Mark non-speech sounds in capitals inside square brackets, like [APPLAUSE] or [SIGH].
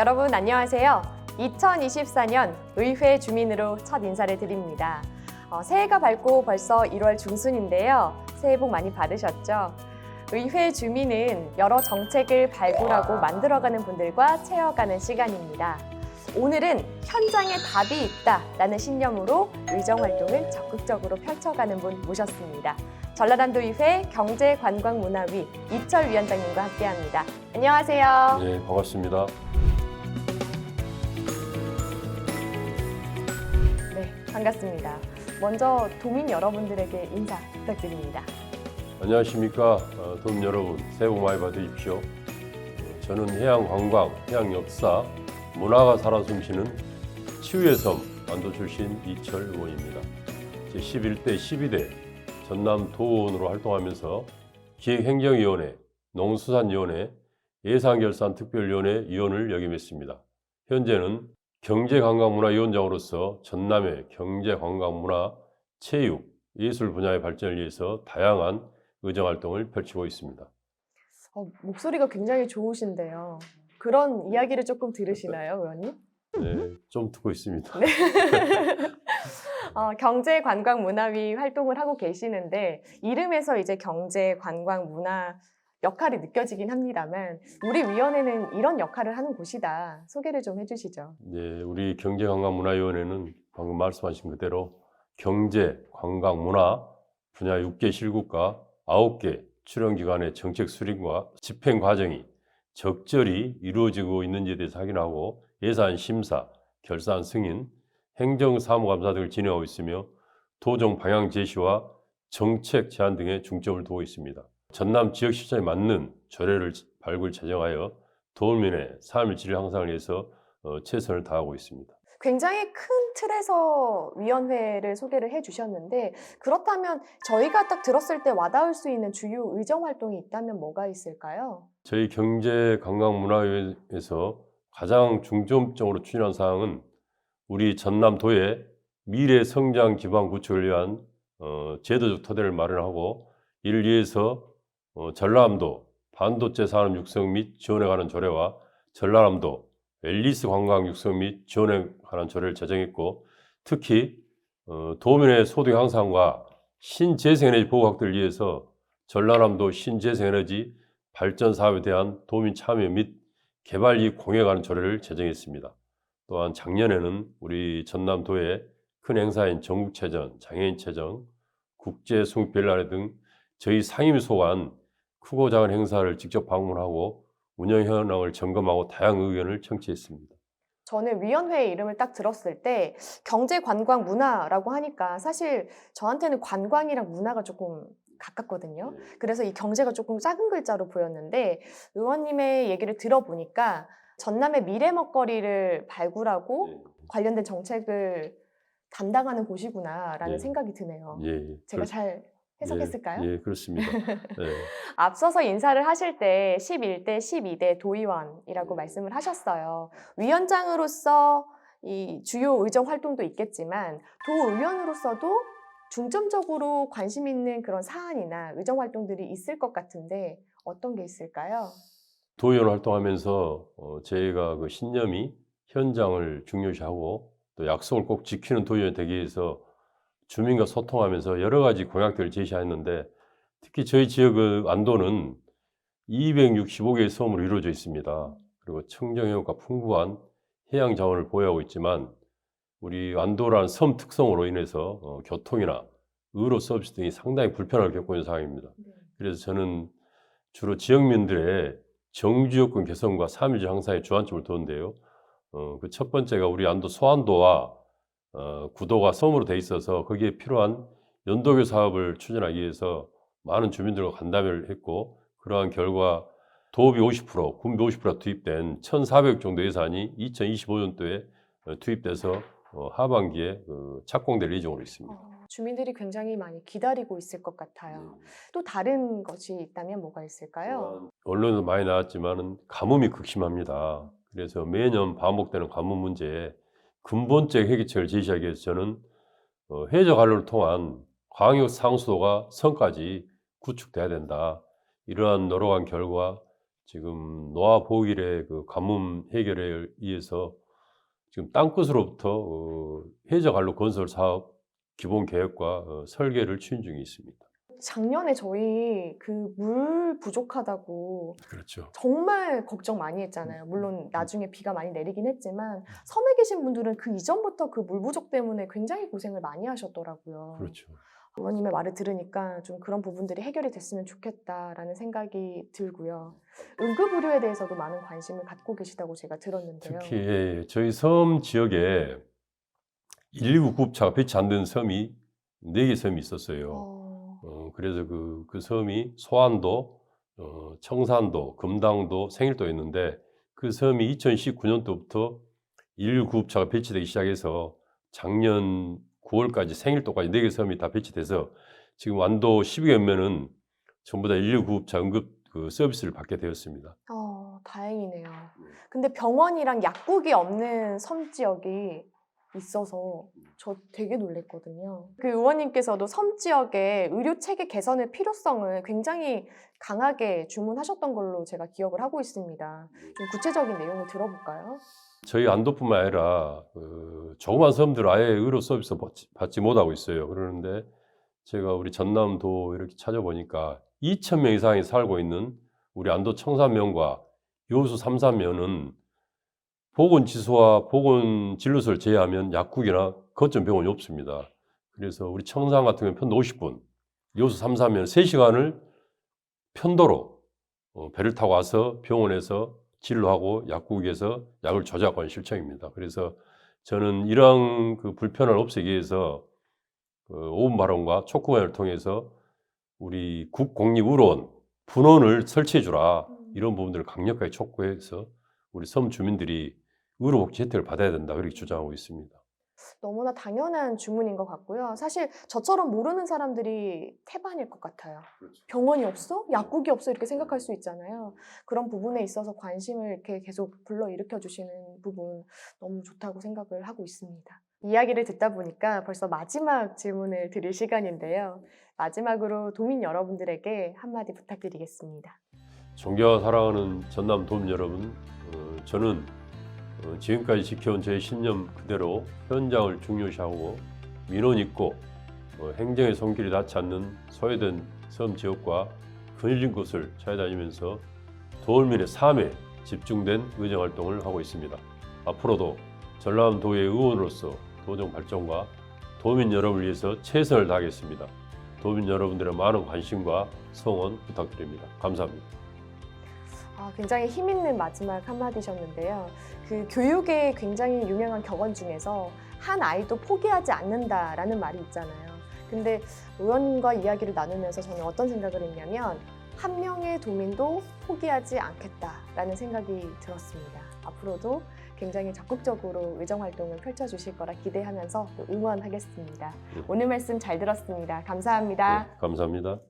여러분 안녕하세요. 2024년 의회 주민으로 첫 인사를 드립니다. 어, 새해가 밝고 벌써 1월 중순인데요. 새해 복 많이 받으셨죠? 의회 주민은 여러 정책을 발굴하고 만들어가는 분들과 채워가는 시간입니다. 오늘은 현장에 답이 있다 라는 신념으로 의정 활동을 적극적으로 펼쳐가는 분 모셨습니다. 전라남도의회 경제관광문화위 이철 위원장님과 함께합니다. 안녕하세요. 네, 반갑습니다. 반갑습니다. 먼저 도민 여러분들에게 인사 부탁드립니다. 안녕하십니까. 어, 도민 여러분, 새해 복 많이 받으십시오. 어, 저는 해양 관광, 해양 역사, 문화가 살아 숨쉬는 치유의 섬 완도 출신 이철 의원입니다. 제 11대 12대 전남 도원으로 활동하면서 기획행정위원회, 농수산위원회, 예산결산특별위원회 위원을 역임했습니다. 현재는 경제관광문화위원장으로서 전남의 경제관광문화, 체육, 예술 분야의 발전을 위해서 다양한 의정활동을 펼치고 있습니다. 어, 목소리가 굉장히 좋으신데요. 그런 이야기를 조금 들으시나요, 의원님? 네, 좀 듣고 있습니다. [LAUGHS] 어, 경제 관광 문화위 활동을 하고 계시는데 이름에서 이제 경제 관광 문화 역할이 느껴지긴 합니다만 우리 위원회는 이런 역할을 하는 곳이다. 소개를 좀 해주시죠. 네, 우리 경제관광문화위원회는 방금 말씀하신 그대로 경제, 관광, 문화 분야 6개 실국과 9개 출연기관의 정책 수립과 집행 과정이 적절히 이루어지고 있는지에 대해서 확인하고 예산 심사, 결산 승인, 행정사무감사 등을 진행하고 있으며 도정 방향 제시와 정책 제안 등에 중점을 두고 있습니다. 전남 지역 실정에 맞는 조례를 발굴 제정하여 도민의 삶의 질 향상을 위해서 어, 최선을 다하고 있습니다. 굉장히 큰 틀에서 위원회를 소개를 해주셨는데 그렇다면 저희가 딱 들었을 때 와닿을 수 있는 주요 의정 활동이 있다면 뭐가 있을까요? 저희 경제관광문화위에서 가장 중점적으로 추진한 사항은 우리 전남도의 미래 성장 기반 구축을 위한 어, 제도적 토대를 마련하고 이를 위해서 어, 전라남도 반도체 산업 육성 및 지원에 관한 조례와 전라남도 웰리스 관광 육성 및 지원에 관한 조례를 제정했고 특히 어, 도민의 소득 향상과 신재생에너지 보호 확대를 위해서 전라남도 신재생에너지 발전 사업에 대한 도민 참여 및 개발 이익 공유에 관한 조례를 제정했습니다. 또한 작년에는 우리 전남도의 큰 행사인 전국체전, 장애인체전, 국제송별날회 등 저희 상임위 소관 크고 작은 행사를 직접 방문하고 운영 현황을 점검하고 다양한 의견을 청취했습니다. 저는 위원회 이름을 딱 들었을 때 경제 관광 문화라고 하니까 사실 저한테는 관광이랑 문화가 조금 가깝거든요. 그래서 이 경제가 조금 작은 글자로 보였는데 의원님의 얘기를 들어보니까 전남의 미래 먹거리를 발굴하고 예, 관련된 정책을 담당하는 곳이구나라는 예. 생각이 드네요. 예, 예. 제가 그렇- 잘 해석했을까요? 예, 예, 그렇습니다. 예. [LAUGHS] 앞서서 인사를 하실 때 11대, 12대 도의원이라고 네. 말씀을 하셨어요. 위원장으로서 이 주요 의정 활동도 있겠지만 도의원으로서도 중점적으로 관심 있는 그런 사안이나 의정 활동들이 있을 것 같은데 어떤 게 있을까요? 도의원 활동하면서 어, 저희가 그 신념이 현장을 중요시하고 또 약속을 꼭 지키는 도의원이 되기 위해서 주민과 소통하면서 여러 가지 공약들을 제시했는데 특히 저희 지역의 안도는 265개의 섬으로 이루어져 있습니다. 그리고 청정해역과 풍부한 해양 자원을 보유하고 있지만 우리 안도라는 섬 특성으로 인해서 어, 교통이나 의료 서비스 등이 상당히 불편함을 겪고 있는 상황입니다. 그래서 저는 주로 지역민들의 정주요건 개선과 삼일제 향상에 주안점을 두는데요. 어, 그 첫 번째가 우리 안도 소안도와 어, 구도가 섬으로 돼 있어서 거기에 필요한 연도교 사업을 추진하기 위해서 많은 주민들과 간담회를 했고 그러한 결과 도읍이 50%, 군비 50%가 투입된 1,400억 정도 예산이 2025년도에 어, 투입돼서 어, 하반기에 그 착공될 예정으로 있습니다. 어, 주민들이 굉장히 많이 기다리고 있을 것 같아요. 또 다른 것이 있다면 뭐가 있을까요? 언론에서 많이 나왔지만은 가뭄이 극심합니다. 그래서 매년 반복되는 가뭄 문제에 근본적 해결책을 제시하기 위해서 저는 어, 해저 관로를 통한 광역 상수도가 선까지 구축돼야 된다. 이러한 노력한 결과 지금 노화 보호길의 그 가뭄 해결에 의해서 지금 땅끝으로부터 어, 해저 관로 건설 사업 기본 계획과 어, 설계를 추진 중에 있습니다. 작년에 저희 그 물 부족하다고 그렇죠. 정말 걱정 많이 했잖아요. 물론 나중에 비가 많이 내리긴 했지만 섬에 계신 분들은 그 이전부터 그 물 부족 때문에 굉장히 고생을 많이 하셨더라고요. 그렇죠. 의원님의 말을 들으니까 좀 그런 부분들이 해결이 됐으면 좋겠다라는 생각이 들고요. 응급 의료에 대해서도 많은 관심을 갖고 계시다고 제가 들었는데요. 특히 예, 저희 섬 지역에 119 구급차가 배치 안 된 섬이 4개 섬이 있었어요. 어, 어, 그래서 그, 그 섬이 소안도, 어, 청산도, 금당도, 생일도였는데 그 섬이 2019년도부터 119 구급차가 배치되기 시작해서 작년 9월까지 생일도까지 4개 섬이 다 배치돼서 지금 완도 12개 면은 전부 다119 구급차 응급 그 서비스를 받게 되었습니다. 어, 다행이네요. 근데 병원이랑 약국이 없는 섬 지역이 있어서 저 되게 놀랬거든요. 그 의원님께서도 섬 지역의 의료 체계 개선의 필요성을 굉장히 강하게 주문하셨던 걸로 제가 기억을 하고 있습니다. 좀 구체적인 내용을 들어볼까요? 저희 안도뿐만 아니라 그 조그만 섬들 아예 의료 서비스 받지, 받지 못하고 있어요. 그러는데 제가 우리 전남도 이렇게 찾아보니까 2천 명 이상이 살고 있는 우리 안도 청산면과 요수 삼산면은 보건지수와 보건진료소를 제외하면 약국이나 거점 병원이 없습니다. 그래서 우리 청산 같은 경우는 편도 50분, 요수 삼산면 3시간을 편도로 어, 배를 타고 와서 병원에서 진료하고 약국에서 약을 조작하는 실정입니다. 그래서 저는 이러한 그 불편을 없애기 위해서 그 오분 발언과 촉구관을 통해서 우리 국공립의료원 분원을 설치해 주라 이런 부분들을 강력하게 촉구해서 우리 섬 주민들이 의료복지 혜택을 받아야 된다 그렇게 주장하고 있습니다. 너무나 당연한 주문인 것 같고요. 사실 저처럼 모르는 사람들이 태반일 것 같아요. 병원이 없어? 약국이 없어? 이렇게 생각할 수 있잖아요. 그런 부분에 있어서 관심을 이렇게 계속 불러일으켜 주시는 부분 너무 좋다고 생각을 하고 있습니다. 이야기를 듣다 보니까 벌써 마지막 질문을 드릴 시간인데요. 마지막으로 도민 여러분들에게 한마디 부탁드리겠습니다. 존경하고 사랑하는 전남 도민 여러분, 어, 저는 어, 지금까지 지켜온 제 신념 그대로 현장을 중요시하고 민원 있고 어, 행정의 손길이 닿지 않는 소외된 섬 지역과 그늘진 곳을 찾아다니면서 도민의 삶에 집중된 의정 활동을 하고 있습니다. 앞으로도 전남도의 의원으로서 도정 발전과 도민 여러분을 위해서 최선을 다하겠습니다. 도민 여러분들의 많은 관심과 성원 부탁드립니다. 감사합니다. 아, 굉장히 힘 있는 마지막 한마디셨는데요. 그 교육에 굉장히 유명한 격언 중에서 한 아이도 포기하지 않는다라는 말이 있잖아요. 근데 의원님과 이야기를 나누면서 저는 어떤 생각을 했냐면 한 명의 도민도 포기하지 않겠다라는 생각이 들었습니다. 앞으로도 굉장히 적극적으로 의정 활동을 펼쳐 주실 거라 기대하면서 또 응원하겠습니다. 네. 오늘 말씀 잘 들었습니다. 감사합니다. 네, 감사합니다.